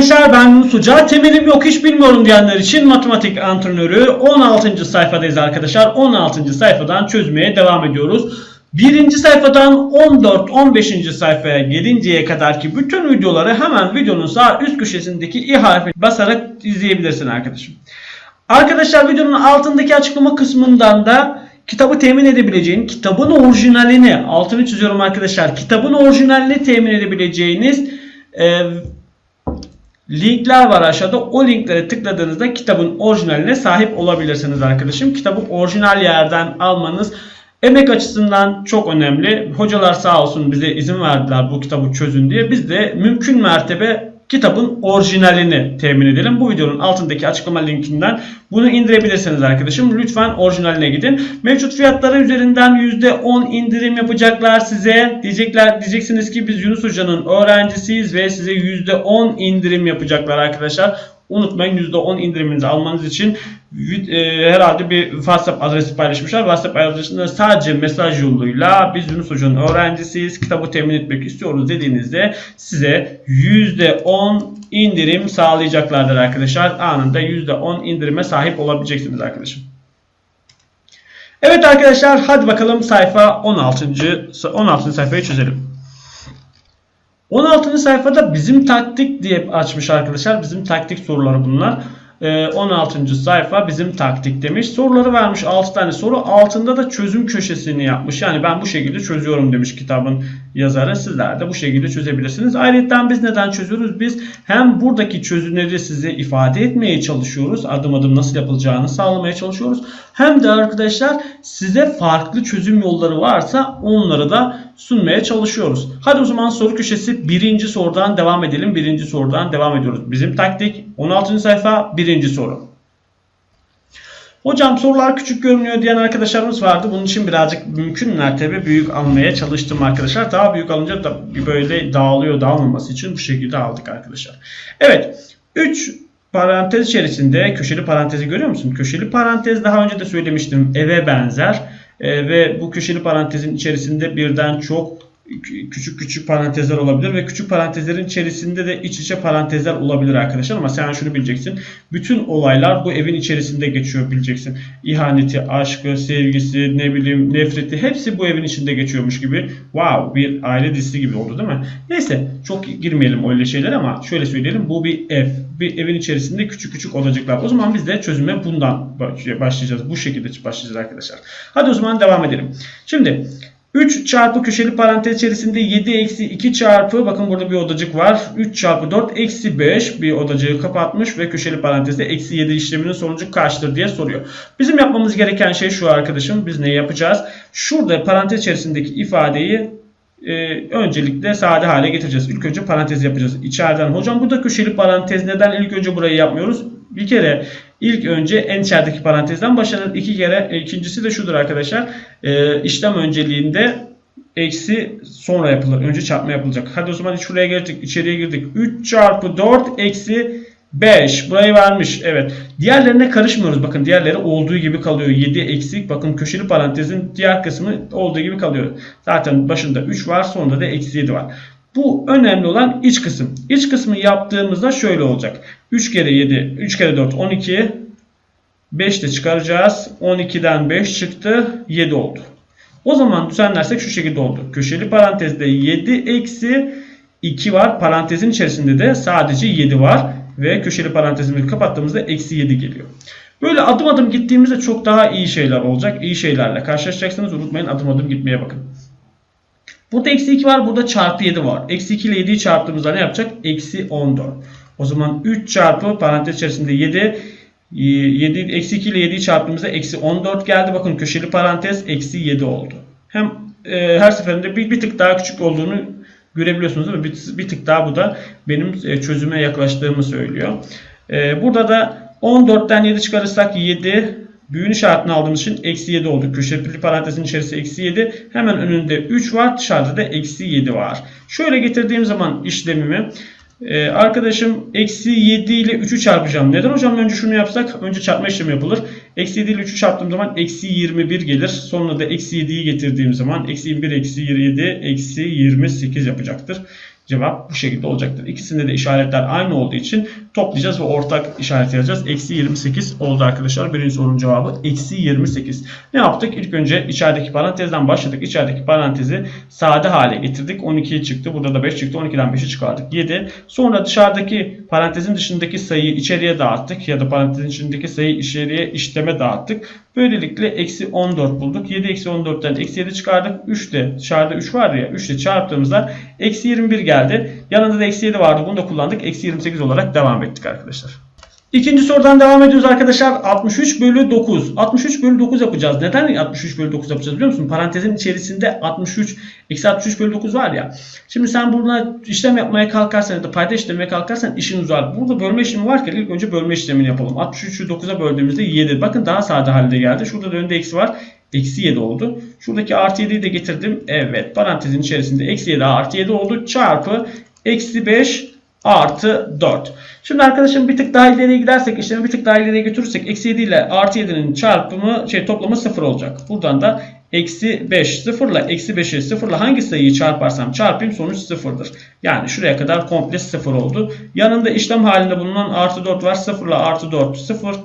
gençler ben Yunus. Temelim yok hiç bilmiyorum diyenler için matematik antrenörü 16. sayfadayız arkadaşlar. 16. sayfadan çözmeye devam ediyoruz. Birinci sayfadan 14-15. sayfaya gelinceye kadar ki bütün videoları hemen videonun sağ üst köşesindeki i harfi basarak izleyebilirsin arkadaşım. Arkadaşlar videonun altındaki açıklama kısmından da kitabı temin edebileceğin, kitabın orijinalini, altını çiziyorum arkadaşlar, kitabın orijinalini temin edebileceğiniz e, linkler var aşağıda. O linklere tıkladığınızda kitabın orijinaline sahip olabilirsiniz arkadaşım. Kitabı orijinal yerden almanız emek açısından çok önemli. Hocalar sağ olsun bize izin verdiler bu kitabı çözün diye. Biz de mümkün mertebe kitabın orijinalini temin edelim. Bu videonun altındaki açıklama linkinden bunu indirebilirsiniz arkadaşım. Lütfen orijinaline gidin. Mevcut fiyatları üzerinden %10 indirim yapacaklar size. Diyecekler diyeceksiniz ki biz Yunus Hoca'nın öğrencisiyiz ve size %10 indirim yapacaklar arkadaşlar. Unutmayın %10 indiriminizi almanız için e, herhalde bir WhatsApp adresi paylaşmışlar. WhatsApp adresinde sadece mesaj yoluyla biz Yunus Hoca'nın öğrencisiyiz, kitabı temin etmek istiyoruz dediğinizde size %10 indirim sağlayacaklardır arkadaşlar. Anında %10 indirime sahip olabileceksiniz arkadaşım. Evet arkadaşlar hadi bakalım sayfa 16. 16. sayfayı çözelim. 16. sayfada bizim taktik diye açmış arkadaşlar. Bizim taktik soruları bunlar. 16. Ee, sayfa bizim taktik demiş. Soruları vermiş 6 tane soru. Altında da çözüm köşesini yapmış. Yani ben bu şekilde çözüyorum demiş kitabın yazarı. Sizler de bu şekilde çözebilirsiniz. Ayrıca biz neden çözüyoruz? Biz hem buradaki çözümleri size ifade etmeye çalışıyoruz. Adım adım nasıl yapılacağını sağlamaya çalışıyoruz. Hem de arkadaşlar size farklı çözüm yolları varsa onları da sunmaya çalışıyoruz. Hadi o zaman soru köşesi birinci sorudan devam edelim. Birinci sorudan devam ediyoruz. Bizim taktik 16. sayfa birinci soru. Hocam sorular küçük görünüyor diyen arkadaşlarımız vardı. Bunun için birazcık mümkün mertebe büyük almaya çalıştım arkadaşlar. Daha büyük alınca da böyle dağılıyor dağılmaması için bu şekilde aldık arkadaşlar. Evet 3 parantez içerisinde köşeli parantezi görüyor musun? Köşeli parantez daha önce de söylemiştim eve benzer. Ee, ve bu köşeli parantezin içerisinde birden çok küçük küçük parantezler olabilir ve küçük parantezlerin içerisinde de iç içe parantezler olabilir arkadaşlar ama sen şunu bileceksin. Bütün olaylar bu evin içerisinde geçiyor bileceksin. İhaneti, aşkı, sevgisi, ne bileyim nefreti hepsi bu evin içinde geçiyormuş gibi. Wow bir aile dizisi gibi oldu değil mi? Neyse çok girmeyelim öyle şeyler ama şöyle söyleyelim bu bir ev. Bir evin içerisinde küçük küçük odacıklar. O zaman biz de çözüme bundan başlayacağız. Bu şekilde başlayacağız arkadaşlar. Hadi o zaman devam edelim. Şimdi 3 çarpı köşeli parantez içerisinde 7 eksi 2 çarpı bakın burada bir odacık var. 3 çarpı 4 eksi 5 bir odacığı kapatmış ve köşeli parantezde eksi 7 işleminin sonucu kaçtır diye soruyor. Bizim yapmamız gereken şey şu arkadaşım. Biz ne yapacağız? Şurada parantez içerisindeki ifadeyi e, öncelikle sade hale getireceğiz. İlk önce parantez yapacağız. İçeriden hocam burada köşeli parantez neden ilk önce burayı yapmıyoruz? Bir kere ilk önce en içerideki parantezden başlanır. İki kere e, ikincisi de şudur arkadaşlar. E, işlem önceliğinde eksi sonra yapılır. Önce çarpma yapılacak. Hadi o zaman şuraya girdik. içeriye girdik. 3 çarpı 4 eksi 5. Burayı vermiş. Evet. Diğerlerine karışmıyoruz. Bakın diğerleri olduğu gibi kalıyor. 7 eksik. Bakın köşeli parantezin diğer kısmı olduğu gibi kalıyor. Zaten başında 3 var. Sonunda da eksi 7 var. Bu önemli olan iç kısım. İç kısmı yaptığımızda şöyle olacak. 3 kere 7, 3 kere 4 12. 5 de çıkaracağız. 12'den 5 çıktı. 7 oldu. O zaman düzenlersek şu şekilde oldu. Köşeli parantezde 7 eksi 2 var. Parantezin içerisinde de sadece 7 var. Ve köşeli parantezimizi kapattığımızda eksi 7 geliyor. Böyle adım adım gittiğimizde çok daha iyi şeyler olacak. İyi şeylerle karşılaşacaksınız. Unutmayın adım adım gitmeye bakın. Burada eksi 2 var. Burada çarpı 7 var. Eksi 2 ile 7'yi çarptığımızda ne yapacak? Eksi 14. O zaman 3 çarpı parantez içerisinde 7 7 eksi 2 ile 7'yi çarptığımızda eksi 14 geldi. Bakın köşeli parantez eksi 7 oldu. Hem e, her seferinde bir, bir tık daha küçük olduğunu görebiliyorsunuz değil mi? Bir, bir tık daha bu da benim e, çözüme yaklaştığımı söylüyor. E, burada da 14'ten 7 çıkarırsak 7 büyüğün işaretini aldığımız için eksi 7 oldu. Köşeli parantezin içerisi eksi 7. Hemen önünde 3 var. Dışarıda da eksi 7 var. Şöyle getirdiğim zaman işlemimi ee, arkadaşım eksi 7 ile 3'ü çarpacağım. Neden hocam önce şunu yapsak? Önce çarpma işlemi yapılır. Eksi 7 ile 3'ü çarptığım zaman eksi 21 gelir. Sonra da eksi 7'yi getirdiğim zaman eksi 21 eksi 27 eksi 28 yapacaktır. Cevap bu şekilde olacaktır. İkisinde de işaretler aynı olduğu için toplayacağız ve ortak işaret yazacağız. Eksi 28 oldu arkadaşlar. Birinci sorunun cevabı eksi 28. Ne yaptık? İlk önce içerideki parantezden başladık. İçerideki parantezi sade hale getirdik. 12 çıktı. Burada da 5 çıktı. 12'den 5'i çıkardık. 7. Sonra dışarıdaki parantezin dışındaki sayıyı içeriye dağıttık. Ya da parantezin içindeki sayıyı içeriye işleme dağıttık. Böylelikle eksi 14 bulduk. 7 eksi 14'ten eksi 7 çıkardık. 3 de dışarıda 3 var ya 3 ile çarptığımızda eksi 21 geldi. Yanında da eksi 7 vardı. Bunu da kullandık. Eksi 28 olarak devam ettik arkadaşlar. İkinci sorudan devam ediyoruz arkadaşlar. 63 bölü 9. 63 bölü 9 yapacağız. Neden 63 bölü 9 yapacağız biliyor musun? Parantezin içerisinde 63, eksi 63 bölü 9 var ya. Şimdi sen buna işlem yapmaya kalkarsan ya da payda işlemeye kalkarsan işin uzar. Burada bölme işlemi varken ilk önce bölme işlemini yapalım. 63'ü 9'a böldüğümüzde 7. Bakın daha sade halde geldi. Şurada da önünde eksi var. Eksi 7 oldu. Şuradaki artı 7'yi de getirdim. Evet parantezin içerisinde eksi 7 artı 7 oldu. Çarpı eksi 5 artı 4. Şimdi arkadaşım bir tık daha ileriye gidersek işlemi bir tık daha ileriye götürürsek eksi 7 ile artı 7'nin çarpımı şey toplamı 0 olacak. Buradan da eksi 5 0 ile eksi 5'i 0 ile hangi sayıyı çarparsam çarpayım sonuç 0'dır. Yani şuraya kadar komple 0 oldu. Yanında işlem halinde bulunan artı 4 var. 0 ile artı 4 0.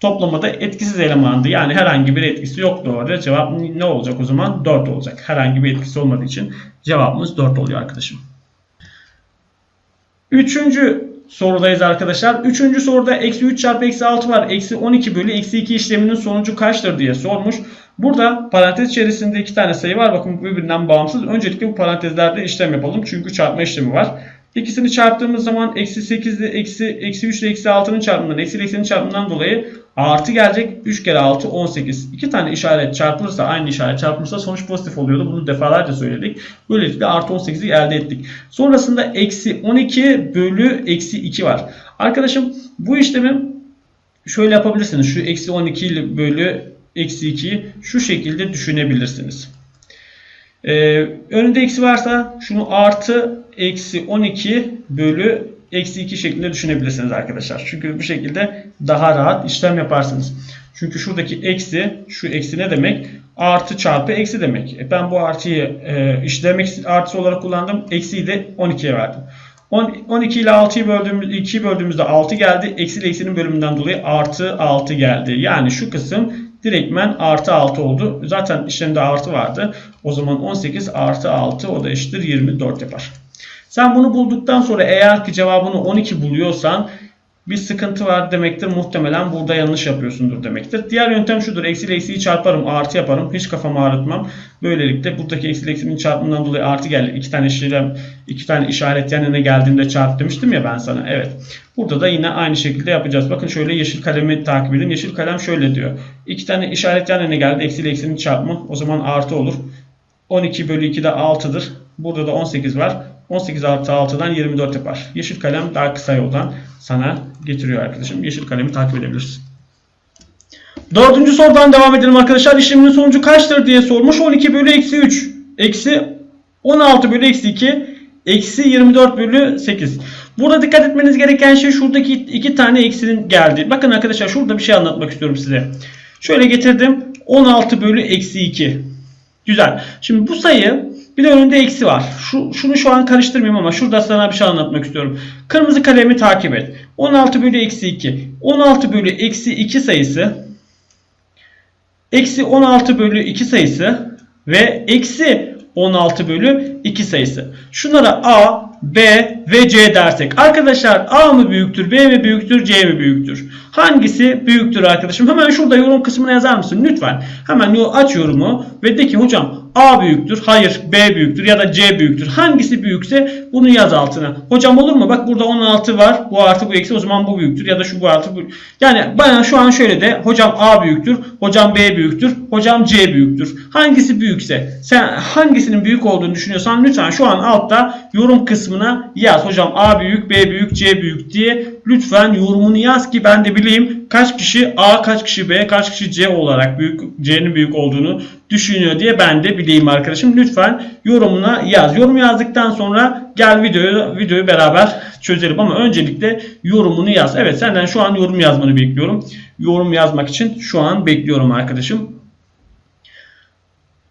Toplamada etkisiz elemandı. Yani herhangi bir etkisi yoktu orada. Cevap ne olacak o zaman? 4 olacak. Herhangi bir etkisi olmadığı için cevabımız 4 oluyor arkadaşım. Üçüncü sorudayız arkadaşlar. Üçüncü soruda eksi 3 çarpı eksi 6 var. Eksi 12 bölü eksi 2 işleminin sonucu kaçtır diye sormuş. Burada parantez içerisinde iki tane sayı var. Bakın birbirinden bağımsız. Öncelikle bu parantezlerde işlem yapalım. Çünkü çarpma işlemi var. İkisini çarptığımız zaman eksi 8 ile eksi, eksi 3 ile eksi 6'nın çarpımından eksi ile eksinin çarpımından dolayı artı gelecek. 3 kere 6 18. İki tane işaret çarpılırsa aynı işaret çarpılırsa sonuç pozitif oluyordu. Bunu defalarca söyledik. Böylelikle artı 18'i elde ettik. Sonrasında eksi 12 bölü eksi 2 var. Arkadaşım bu işlemi şöyle yapabilirsiniz. Şu eksi 12 bölü eksi 2'yi şu şekilde düşünebilirsiniz. Ee, önünde eksi varsa şunu artı eksi 12 bölü eksi 2 şeklinde düşünebilirsiniz arkadaşlar. Çünkü bu şekilde daha rahat işlem yaparsınız. Çünkü şuradaki eksi, şu eksi ne demek? Artı çarpı eksi demek. E ben bu artıyı e, işlem artısı olarak kullandım. Eksiyi de 12'ye verdim. 10, 12 ile 6'yı böldüğümüz 2'yi böldüğümüzde 6 geldi. Eksi ile eksinin bölümünden dolayı artı 6 geldi. Yani şu kısım direktmen artı 6 oldu. Zaten işlemde artı vardı. O zaman 18 artı 6 o da eşittir 24 yapar. Sen bunu bulduktan sonra eğer ki cevabını 12 buluyorsan bir sıkıntı var demektir. Muhtemelen burada yanlış yapıyorsundur demektir. Diğer yöntem şudur. Eksi eksiyi çarparım. Artı yaparım. Hiç kafamı ağrıtmam. Böylelikle buradaki eksi eksinin çarpımından dolayı artı geldi. İki tane işlem, iki tane işaret yan yana geldiğinde çarp demiştim ya ben sana. Evet. Burada da yine aynı şekilde yapacağız. Bakın şöyle yeşil kalemi takip edin. Yeşil kalem şöyle diyor. İki tane işaret yan yana geldi. Eksi eksinin çarpımı. O zaman artı olur. 12 bölü 2 de 6'dır. Burada da 18 var. 18 artı 6'dan 24 yapar. Yeşil kalem daha kısa yoldan sana getiriyor arkadaşım. Yeşil kalemi takip edebilirsin. Dördüncü sorudan devam edelim arkadaşlar. İşleminin sonucu kaçtır diye sormuş. 12 bölü eksi 3. Eksi 16 bölü eksi 2. Eksi 24 bölü 8. Burada dikkat etmeniz gereken şey şuradaki iki tane eksinin geldi. Bakın arkadaşlar şurada bir şey anlatmak istiyorum size. Şöyle getirdim. 16 bölü eksi 2. Güzel. Şimdi bu sayı bir de önünde eksi var. Şu, şunu şu an karıştırmayayım ama şurada sana bir şey anlatmak istiyorum. Kırmızı kalemi takip et. 16 bölü eksi 2. 16 bölü eksi 2 sayısı eksi 16 bölü 2 sayısı ve eksi 16 bölü 2 sayısı. Şunlara A, B ve C dersek. Arkadaşlar A mı büyüktür, B mi büyüktür, C mi büyüktür? Hangisi büyüktür arkadaşım? Hemen şurada yorum kısmına yazar mısın? Lütfen. Hemen aç yorumu ve de ki hocam A büyüktür, hayır B büyüktür ya da C büyüktür. Hangisi büyükse bunu yaz altına. Hocam olur mu? Bak burada 16 var. Bu artı bu eksi o zaman bu büyüktür ya da şu bu artı bu. Yani bana şu an şöyle de hocam A büyüktür, hocam B büyüktür, hocam C büyüktür. Hangisi büyükse sen hangisinin büyük olduğunu düşünüyorsan lütfen şu an altta yorum kısmına yaz. Hocam A büyük, B büyük, C büyük diye lütfen yorumunu yaz ki ben de bileyim kaç kişi A, kaç kişi B, kaç kişi C olarak büyük C'nin büyük olduğunu düşünüyor diye ben de bileyim arkadaşım. Lütfen yorumuna yaz. Yorum yazdıktan sonra gel videoyu videoyu beraber çözelim ama öncelikle yorumunu yaz. Evet senden şu an yorum yazmanı bekliyorum. Yorum yazmak için şu an bekliyorum arkadaşım.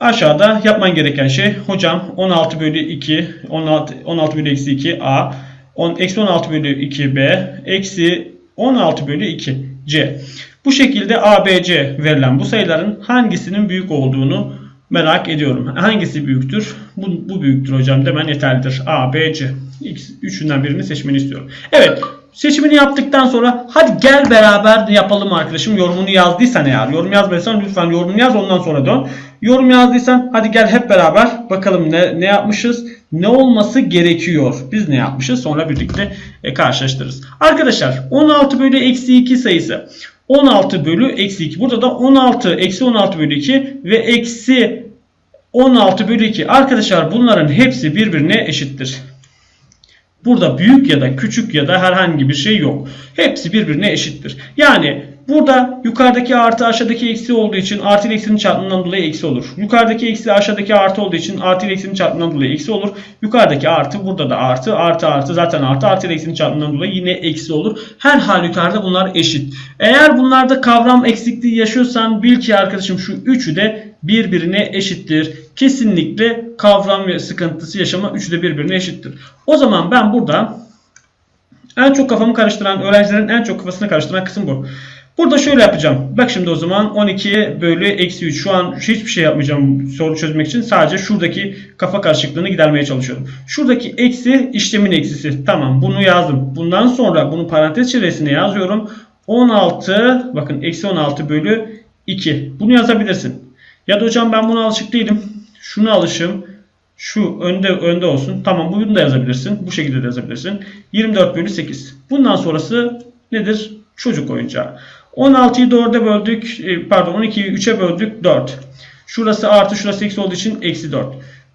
Aşağıda yapman gereken şey hocam 16 bölü 2 16, 16 bölü eksi 2 a 10, eksi 16 bölü 2 b eksi 16 bölü 2 c. Bu şekilde a, b, c verilen bu sayıların hangisinin büyük olduğunu merak ediyorum. Hangisi büyüktür? Bu, bu büyüktür hocam demen yeterlidir. A, B, C. X, üçünden birini seçmeni istiyorum. Evet. Seçimini yaptıktan sonra hadi gel beraber yapalım arkadaşım. Yorumunu yazdıysan eğer. Yorum yazmadıysan lütfen yorumunu yaz ondan sonra dön. Yorum yazdıysan hadi gel hep beraber bakalım ne, ne yapmışız. Ne olması gerekiyor. Biz ne yapmışız sonra birlikte e, karşılaştırırız. Arkadaşlar 16 bölü eksi 2 sayısı. 16 bölü eksi 2. Burada da 16 eksi 16 bölü 2 ve eksi 16 bölü 2. Arkadaşlar bunların hepsi birbirine eşittir. Burada büyük ya da küçük ya da herhangi bir şey yok. Hepsi birbirine eşittir. Yani burada yukarıdaki artı aşağıdaki eksi olduğu için artı ile eksinin çarpımından dolayı eksi olur. Yukarıdaki eksi aşağıdaki artı olduğu için artı ile eksinin çarpımından dolayı eksi olur. Yukarıdaki artı burada da artı artı artı zaten artı artı ile eksinin çarpımından dolayı yine eksi olur. Her halükarda bunlar eşit. Eğer bunlarda kavram eksikliği yaşıyorsan bil ki arkadaşım şu üçü de birbirine eşittir. Kesinlikle kavram ve sıkıntısı yaşama üçü de birbirine eşittir. O zaman ben burada en çok kafamı karıştıran, öğrencilerin en çok kafasını karıştıran kısım bu. Burada şöyle yapacağım. Bak şimdi o zaman 12 bölü eksi 3. Şu an hiçbir şey yapmayacağım soru çözmek için. Sadece şuradaki kafa karışıklığını gidermeye çalışıyorum. Şuradaki eksi işlemin eksisi. Tamam bunu yazdım. Bundan sonra bunu parantez içerisine yazıyorum. 16 bakın eksi 16 bölü 2. Bunu yazabilirsin. Ya da hocam ben buna alışık değilim. Şunu alışım. Şu önde önde olsun. Tamam bunu da yazabilirsin. Bu şekilde de yazabilirsin. 24 bölü 8. Bundan sonrası nedir? Çocuk oyuncağı. 16'yı 4'e böldük. e, Pardon 12'yi 3'e böldük. 4. Şurası artı şurası eksi olduğu için eksi 4.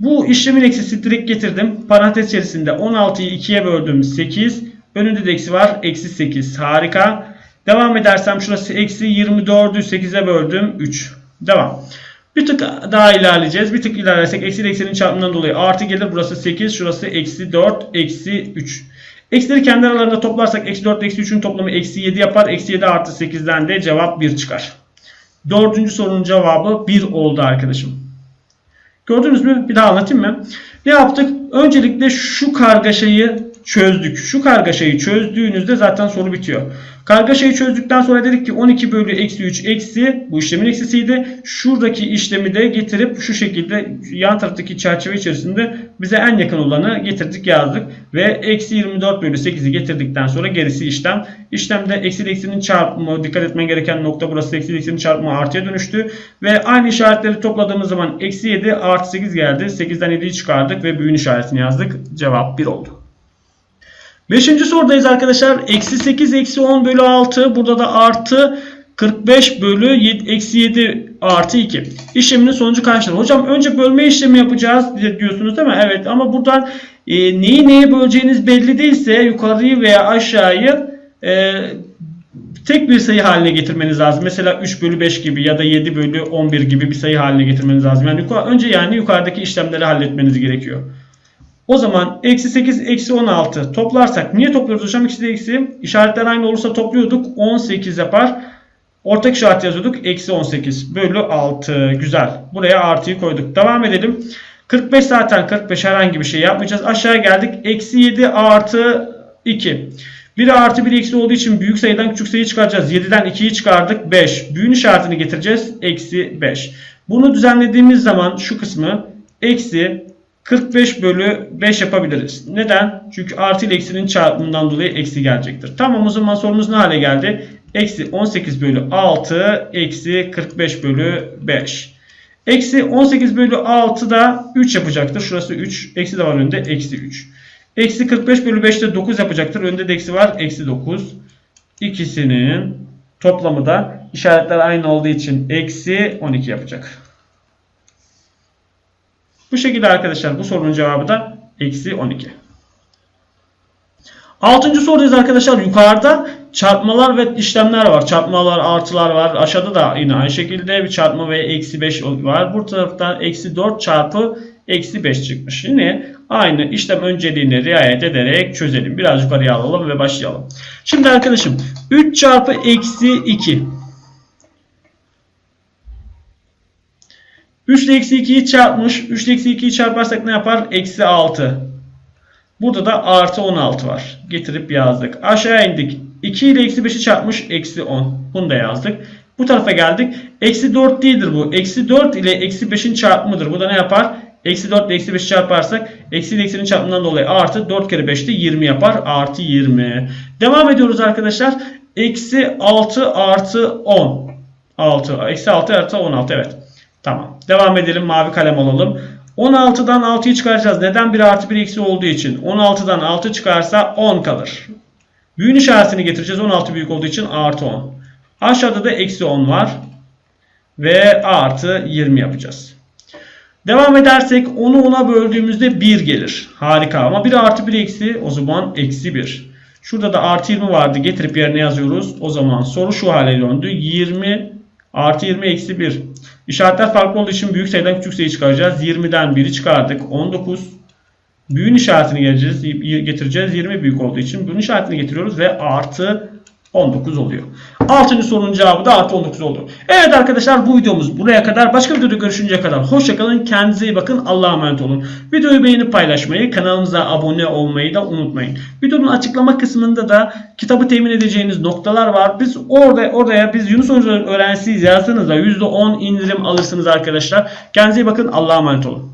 Bu işlemin eksisi direkt getirdim. Parantez içerisinde 16'yı 2'ye böldüm 8. Önünde de eksi var. Eksi 8. Harika. Devam edersem şurası eksi 24'ü 8'e böldüm 3. Devam. Bir tık daha ilerleyeceğiz. Bir tık ilerlersek eksi ile eksinin çarpımından dolayı artı gelir. Burası 8. Şurası eksi 4. Eksi 3. Eksileri kendi aralarında toplarsak eksi 4 eksi 3'ün toplamı eksi 7 yapar. Eksi 7 artı 8'den de cevap 1 çıkar. Dördüncü sorunun cevabı 1 oldu arkadaşım. Gördünüz mü? Bir daha anlatayım mı? Ne yaptık? Öncelikle şu kargaşayı çözdük. Şu kargaşayı çözdüğünüzde zaten soru bitiyor. Kargaşayı çözdükten sonra dedik ki 12 bölü eksi 3 eksi bu işlemin eksisiydi. Şuradaki işlemi de getirip şu şekilde yan taraftaki çerçeve içerisinde bize en yakın olanı getirdik yazdık. Ve eksi 24 bölü 8'i getirdikten sonra gerisi işlem. İşlemde eksi eksinin çarpımı dikkat etmen gereken nokta burası eksi eksinin çarpımı artıya dönüştü. Ve aynı işaretleri topladığımız zaman eksi 7 artı 8 geldi. 8'den 7'yi çıkardık ve büyün işaretini yazdık. Cevap 1 oldu. Beşinci sorudayız arkadaşlar. Eksi 8 eksi 10 bölü 6. Burada da artı 45 bölü 7, eksi 7 artı 2. İşleminin sonucu kaçtır? Hocam önce bölme işlemi yapacağız diyorsunuz değil mi? Evet ama buradan e, neyi neye böleceğiniz belli değilse yukarıyı veya aşağıyı e, tek bir sayı haline getirmeniz lazım. Mesela 3 bölü 5 gibi ya da 7 bölü 11 gibi bir sayı haline getirmeniz lazım. Yani yukarı, önce yani yukarıdaki işlemleri halletmeniz gerekiyor. O zaman eksi 8 eksi 16 toplarsak niye topluyoruz hocam eksi eksi işaretler aynı olursa topluyorduk 18 yapar. Ortak işaret yazıyorduk eksi 18 bölü 6 güzel buraya artıyı koyduk devam edelim. 45 zaten 45 herhangi bir şey yapmayacağız aşağıya geldik eksi 7 artı 2. 1 artı 1 eksi olduğu için büyük sayıdan küçük sayıyı çıkaracağız. 7'den 2'yi çıkardık 5. Büyün işaretini getireceğiz. Eksi 5. Bunu düzenlediğimiz zaman şu kısmı eksi 45 bölü 5 yapabiliriz. Neden? Çünkü artı ile eksinin çarpımından dolayı eksi gelecektir. Tamam o zaman sorumuz ne hale geldi? Eksi 18 bölü 6 eksi 45 bölü 5. Eksi 18 bölü 6 da 3 yapacaktır. Şurası 3. Eksi de var önünde. Eksi 3. Eksi 45 bölü 5 de 9 yapacaktır. Önünde de eksi var. Eksi 9. İkisinin toplamı da işaretler aynı olduğu için eksi 12 yapacak. Bu şekilde arkadaşlar bu sorunun cevabı da eksi 12. Altıncı sorudayız arkadaşlar. Yukarıda çarpmalar ve işlemler var. Çarpmalar, artılar var. Aşağıda da yine aynı şekilde bir çarpma ve eksi 5 var. Bu tarafta eksi 4 çarpı eksi 5 çıkmış. Yine aynı işlem önceliğine riayet ederek çözelim. Biraz yukarıya alalım ve başlayalım. Şimdi arkadaşım 3 çarpı eksi 2 3 ile eksi 2'yi çarpmış. 3 ile eksi 2'yi çarparsak ne yapar? Eksi 6. Burada da artı 16 var. Getirip yazdık. Aşağı indik. 2 ile eksi 5'i çarpmış. Eksi 10. Bunu da yazdık. Bu tarafa geldik. Eksi 4 değildir bu. Eksi 4 ile eksi 5'in çarpımıdır. Bu da ne yapar? Eksi 4 ile eksi 5'i çarparsak eksi ile eksinin çarpımından dolayı artı 4 kere 5'te 20 yapar. Artı 20. Devam ediyoruz arkadaşlar. Eksi 6 artı 10. 6. Eksi 6 artı 16. Evet. Tamam. Devam edelim. Mavi kalem alalım. 16'dan 6'yı çıkaracağız. Neden 1 artı 1 eksi olduğu için. 16'dan 6 çıkarsa 10 kalır. Büyün işaretini getireceğiz. 16 büyük olduğu için artı 10. Aşağıda da eksi 10 var. Ve artı 20 yapacağız. Devam edersek 10'u 10'a böldüğümüzde 1 gelir. Harika ama 1 artı 1 eksi o zaman eksi 1. Şurada da artı 20 vardı getirip yerine yazıyoruz. O zaman soru şu hale döndü. 20 artı 20 eksi 1. İşaretler farklı olduğu için büyük sayıdan küçük sayı çıkaracağız. 20'den 1'i çıkardık. 19. Büyün işaretini geleceğiz, getireceğiz. 20 büyük olduğu için büyün işaretini getiriyoruz ve artı 19 oluyor. Altıncı sorunun cevabı da artı 19 oldu. Evet arkadaşlar bu videomuz buraya kadar. Başka videoda görüşünceye kadar hoşçakalın. Kendinize iyi bakın. Allah'a emanet olun. Videoyu beğenip paylaşmayı, kanalımıza abone olmayı da unutmayın. Videonun açıklama kısmında da kitabı temin edeceğiniz noktalar var. Biz orada oraya biz Yunus Hoca öğrencisiyiz yazsanız da %10 indirim alırsınız arkadaşlar. Kendinize iyi bakın. Allah'a emanet olun.